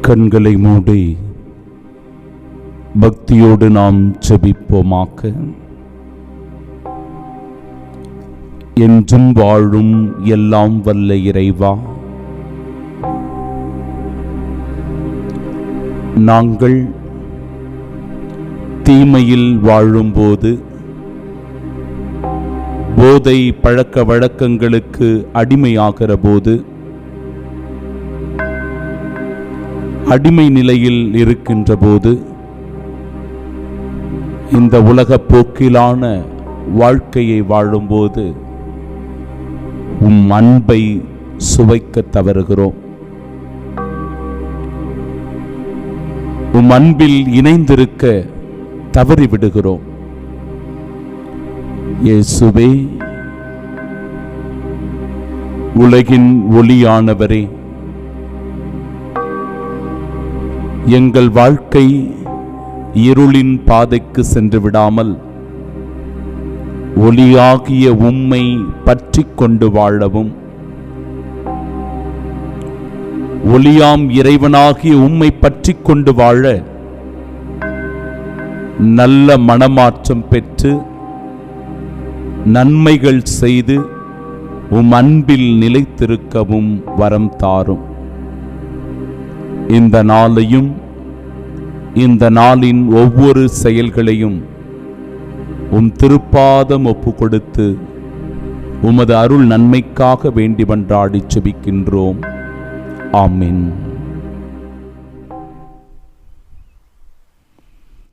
கண்களை மூடி பக்தியோடு நாம் ஜெபிப்போமாக்க என்றும் வாழும் எல்லாம் வல்ல இறைவா. நாங்கள் தீமையில் வாழும்போது போதை பழக்க வழக்கங்களுக்கு அடிமையாகிற போது அடிமை நிலையில் இருக்கின்ற போது இந்த உலக போக்கிலான வாழ்க்கையை வாழும்போது உம் அன்பை சுவைக்க தவறுகிறோம். உம் அன்பில் இணைந்திருக்க தவறிவிடுகிறோம். இயேசுவே உலகின் ஒளியானவரே எங்கள் வாழ்க்கை இருளின் பாதைக்கு சென்று விடாமல் ஒளியாகிய உம்மை பற்றி கொண்டு வாழவும். ஒளியாம் இறைவனாகிய உம்மை பற்றி கொண்டு வாழ நல்ல மனமாற்றம் பெற்று நன்மைகள் செய்து உம் அன்பில் நிலைத்திருக்கவும் வரம் தாரும். இந்த நாளையும் இந்த நாளின் ஒவ்வொரு செயல்களையும் உம் திருப்பாதம் ஒப்பு கொடுத்து உமது அருள் நன்மைக்காக வேண்டி மன்றாடி செபிக்கின்றோம். ஆமென்.